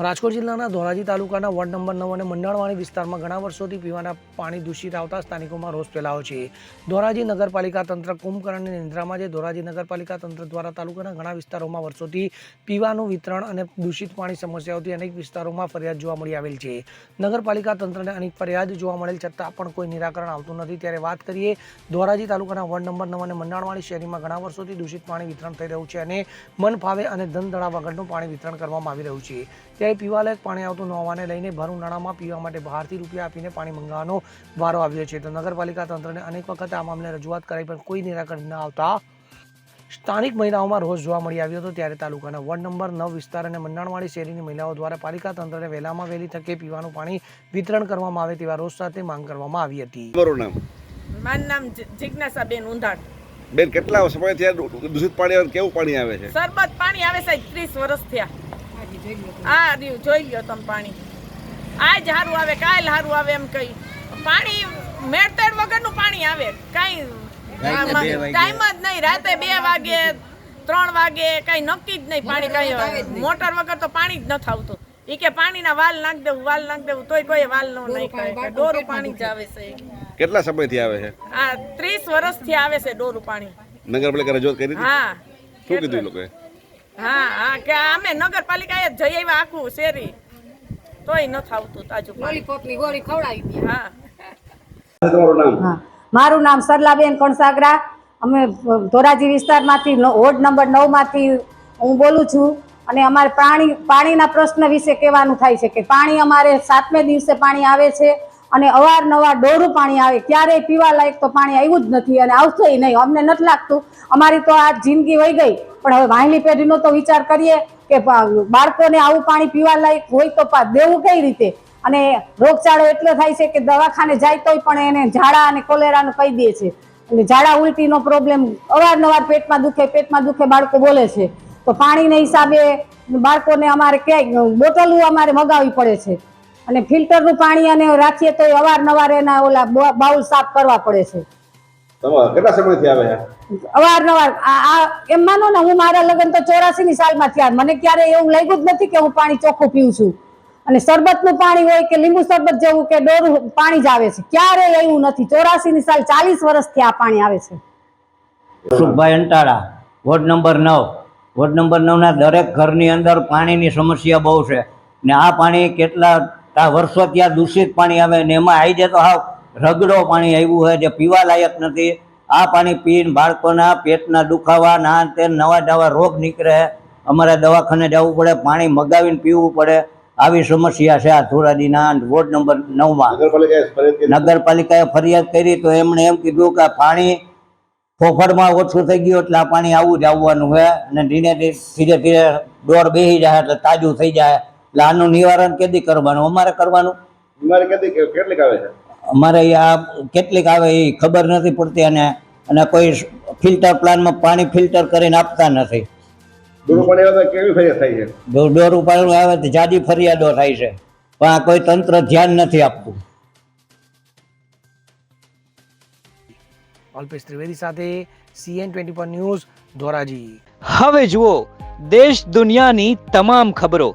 રાજકોટ જિલ્લાના ધોરાજી તાલુકાના ward number નવ અને મંડળવાણી વિસ્તારમાં ઘણા વર્ષોથી પીવાના પાણી દૂષિત આવતા સ્થાનિકોમાં રોષ ફેલાયો છે. ધોરાજી નગરપાલિકા તંત્ર કુંભકર્ણની નિંદ્રામાં છે. ધોરાજી નગરપાલિકા તંત્ર દ્વારા તાલુકાના ઘણા વિસ્તારોમાં વર્ષોથી પીવાનું વિતરણ અને દૂષિત પાણી સમસ્યાઓથી અનેક વિસ્તારોમાં ફરિયાદ જોવા મળી આવેલ છે. નગરપાલિકા તંત્રને અનેક ફરિયાદ જોવા મળેલ છતાં પણ કોઈ નિરાકરણ આવતું નથી. ત્યારે વાત કરીએ ધોરાજી તાલુકાના વોર્ડ નંબર નવ અને મંડાણવાણી શહેરીમાં ઘણા વર્ષોથી દૂષિત પાણી વિતરણ થઈ રહ્યું છે અને મન ફાવે અને ધન ધડા વગરનું પાણી વિતરણ કરવામાં આવી રહ્યું છે. ત્યારે પીવાલાયક પાણી આવતું ન હોવાને લઈને ભર ઉનાળામાં પીવા માટે બહારથી રૂપિયા આપીને પાણી મંગાવવાનો વારો આવ્યો છે. તો નગરપાલિકા તંત્રને અનેક વખત આ મામલે રજૂઆત કરાઈ પણ કોઈ નિરાકરણ ન આવતા સ્થાનિક મહિલાઓમાં રોષ જોવા મળી આવ્યો હતો ત્યારે તાલુકાના વોર્ડ નંબર નવ વિસ્તાર અને મંડાણવાડી શેરીની મહિલાઓ દ્વારા પાલિકા તંત્રને વહેલામાં વહેલી તકે પીવાનું પાણી વિતરણ કરવામાં આવે તેવા રોષ સાથે માંગ કરવામાં આવી હતી. તમારું નામ? મારું નામ જિજ્ઞાસાબેન ઊંધાડ બેન કેટલા સમયથી આ દૂષિત પાણી આવે કેવું પાણી આવે છે? સરબત પાણી આવે સાહેબ ત્રીસ વર્ષ થયા. આ રહ્યું જોઈ લ્યો તમે પાણી. આજ હારું આવે કાલ હારું આવે એમ કઈ પાણી મેળતેડ વગરનું પાણી આવે. કાંઈ ટાઈમ જ નહીં રાતે બે વાગે ત્રણ વાગે કાંઈ નક્કી જ નહીં પાણી કાંઈ મોટર વગર તો પાણી જ નથી આવતું ઈ કે પાણીના વાલ નાખ દેવું વાલ નાખ દેવું તોય કોઈ વાલ નો નહીં કરે ડોરું પાણી જ આવે છે. કેટલા સમયથી આવે છે? આ ત્રીસ વર્ષથી આવે છે ડોરું પાણી. નગરપાલિકા રજૂઆત કરી હા. શું કીધું લોકોએ? હા હા કે અમે નગરપાલિકાએ જ જઈ આવ્યા આખું શેરી. તોય નથી આવતું તાજું પાણી. લોલીપોપની ગોળી ખવડાવી દે હા. તમારું નામ? હા. મારું નામ સરલાબેન કણસાગરા. અમે ધોરાજી વિસ્તારમાંથી ન- વોર્ડ નંબર નવમાંથી હું બોલું છું. અને અમારે પાણી પાણીના પ્રશ્ન વિશે કહેવાનું થાય છે કે પાણી અમારે સાતમે દિવસે પાણી આવે છે. અને અવારનવાર ડોરું પાણી આવે, ક્યારેય પીવા લાયક તો પાણી આવ્યું જ નથી અને આવશે નહીં. અમને નથી લાગતું. અમારી તો આ જિંદગી વહી ગઈ. પણ હવે વાહિની પેઢીનો તો વિચાર કરીએ કે બાળકોને આવું પાણી પીવા લાયક હોય તો દેવું કઈ રીતે? અને રોગચાળો એટલો થાય છે કે દવાખાને જાય તોય પણ એને ઝાડા અને કોલેરાનું કહી દે છે. અને ઝાડા ઉલટીનો પ્રોબ્લેમ અવારનવાર પેટમાં દુખે પેટમાં દુખે બાળકો બોલે છે. તો પાણીના હિસાબે બાળકોને અમારે ક્યાંય, બોટલું અમારે મગાવવી પડે છે. અને ફિલ્ટરનું પાણી અને રાખીએ તો અવારનવાર એના ઓલા બાઉલ સાફ કરવા પડે છે. તમારા કેટલા સમયથી આવે અવારનવાર આ આ એમ માનો ને હું મારા લગ્ન તો ચોરાસી ની સાલમાં થયા. મને ક્યારે એવું લાગ્યું જ નથી કે હું પાણી ચોખ્ખું પીઉં છું. અને શરબતનું પાણી હોય કે લીંબુ શરબત જેવું કે ડોરું પાણી જ આવે છે. ક્યારે એવું નથી. ચોરાસી ની સાલ ચાલીસ વર્ષથી આ પાણી આવે છે. સુખભાઈ અંટાળા વોર્ડ નંબર નવ. વોર્ડ નંબર નવના દરેક ઘરની અંદર પાણીની સમસ્યા બહુ છે. ને આ પાણી કેટલા તા વર્ષો ત્યાં દૂષિત પાણી આવે ને એમાં આવી જાય તો હાવ રગડો પાણી આવ્યું હોય જે પીવા લાયક નથી. આ પાણી પીને બાળકોના પેટના દુખાવા ના તે નવા નવા રોગ નીકળે. અમારે દવાખાને જવું પડે પાણી મગાવીને પીવું પડે. આવી સમસ્યા છે આ ધોરાજીના વોર્ડ નંબર નવમાં. નગરપાલિકાએ ફરિયાદ કરી. નગરપાલિકાએ ફરિયાદ કરી તો એમણે એમ કીધું કે પાણી ફોફળમાં ઓછું થઈ ગયું એટલે આ પાણી આવું જ આવવાનું છે અને ધીરે ધીરે ધીરે ધીરે દોર બેસી જાય એટલે તાજું થઈ જાય. એટલે આનું નિવારણ કેદી કરવાનું? અમારે કરવાનું? અમારે કેદી કેટલીક આવે છે? અમારે આ કેટલીક આવે એ ખબર નથી પડતી અને અને કોઈ ફિલ્ટર પ્લાનમાં પાણી ફિલ્ટર કરીને આપતા નથી. દૂષિત પાણી આવે તો કેવી ફરિયાદ થાય છે? દો- દોરું પાણી આવે તો જાજી ફરિયાદો થાય છે. પણ આ કોઈ તંત્ર ધ્યાન નથી આપતું. અલ્પેશ ત્રિવેદી સાથે સીએન ટ્વેન્ટી ન્યૂઝ ધોરાજી. હવે જુઓ દેશ દુનિયાની તમામ ખબરો